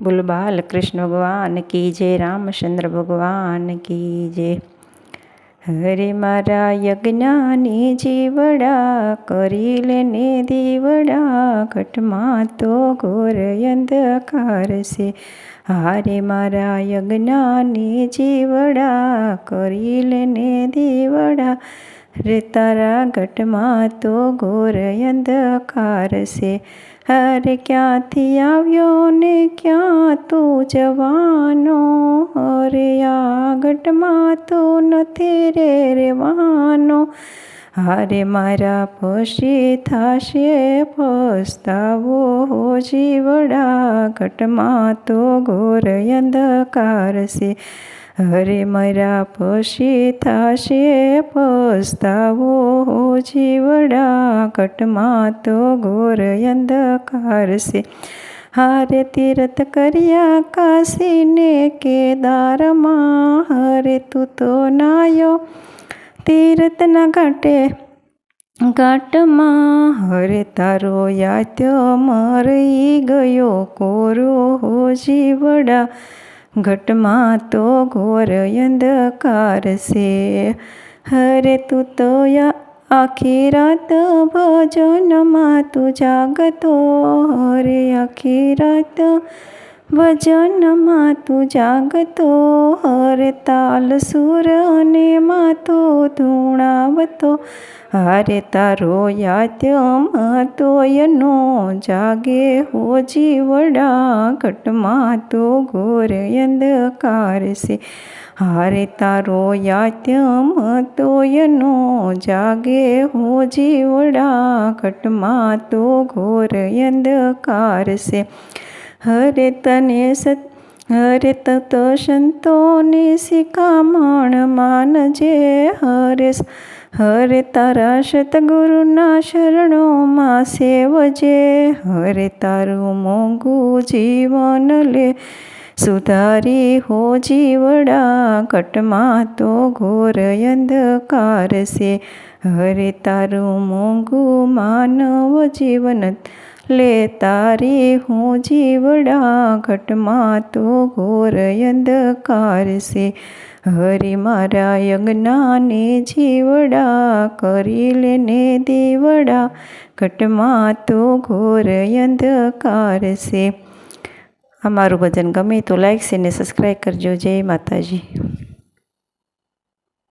બોલ કૃષ્ણ ભગવાન કી જય રામચંદ્ર ભગવાન કી જય. હરે મારા યજ્ઞાની જીવડા કરી લેને દીવડા, ઘટમાં તો ઘોર અંધકાર છે. હારે મારા યજ્ઞાની જીવડા કરી લેને દીવડા રે તારા ઘટમાં તો ઘોર અંધકાર છે. હર ક્યાંથી આવ્યો ને ક્યાં તું જવાનો? હરે, આ ઘટમાં તો નથી રે રેવાનો હારે મારા પછી થાશે પસ્તાવો જીવડા. ઘટમાં તો ઘોર અંધકાર છે. હરે મરા પછી થાશે પસ્તાવો જીવડા કટમાં તો ઘોર અંધકાર છે. હારે તીરથ કર્યા કાશીને કેદારમાં, હરે તું તો નાયો તીરથના ઘાટે ઘાટમાં. હરે તારો યાત્ય મરી ગયો કોરો હો જીવડા ઘટમાં તો ઘોર અંધકાર છે. હરે તું તો આખી રાત ભજનમાં તું જાગતો. હરે આખી રાત ભજનમાં તું જાગતો. હરે તાલ સુર અને માતો ધૂણાવતો, હારે તારો યાત્યમાં તોયનો જાગે હો જીવડા ઘટમાં તો ઘોર અંધકાર છે. હારે તારો યાત્યમાં તોયનો જાગે હો જીવડા ઘટમાં તો ઘોર અંધકાર છે. હરે તને સત હરે તત સંતોની શિખામણ માનજે હરે હરે તારા સતગુરુના શરણોમાં સેવજે હરે તારું મોંઘું જીવન લે. સુધારી હો જીવડા, કટમાં તો ઘોર અંધકાર છે. હરે તારું મોંઘું માનવ જીવન લે તારે હું જીવડા ઘટમાં તો ઘોર અંધકાર છે. હરે મારા યજ્ઞાને જીવડા કરી લેને દેવડા ઘટમાં તો ઘોર અંધકાર છે. આ ભજન ગમે તો લાઈક છે ને સબસ્ક્રાઈબ કરજો. જય માતાજી.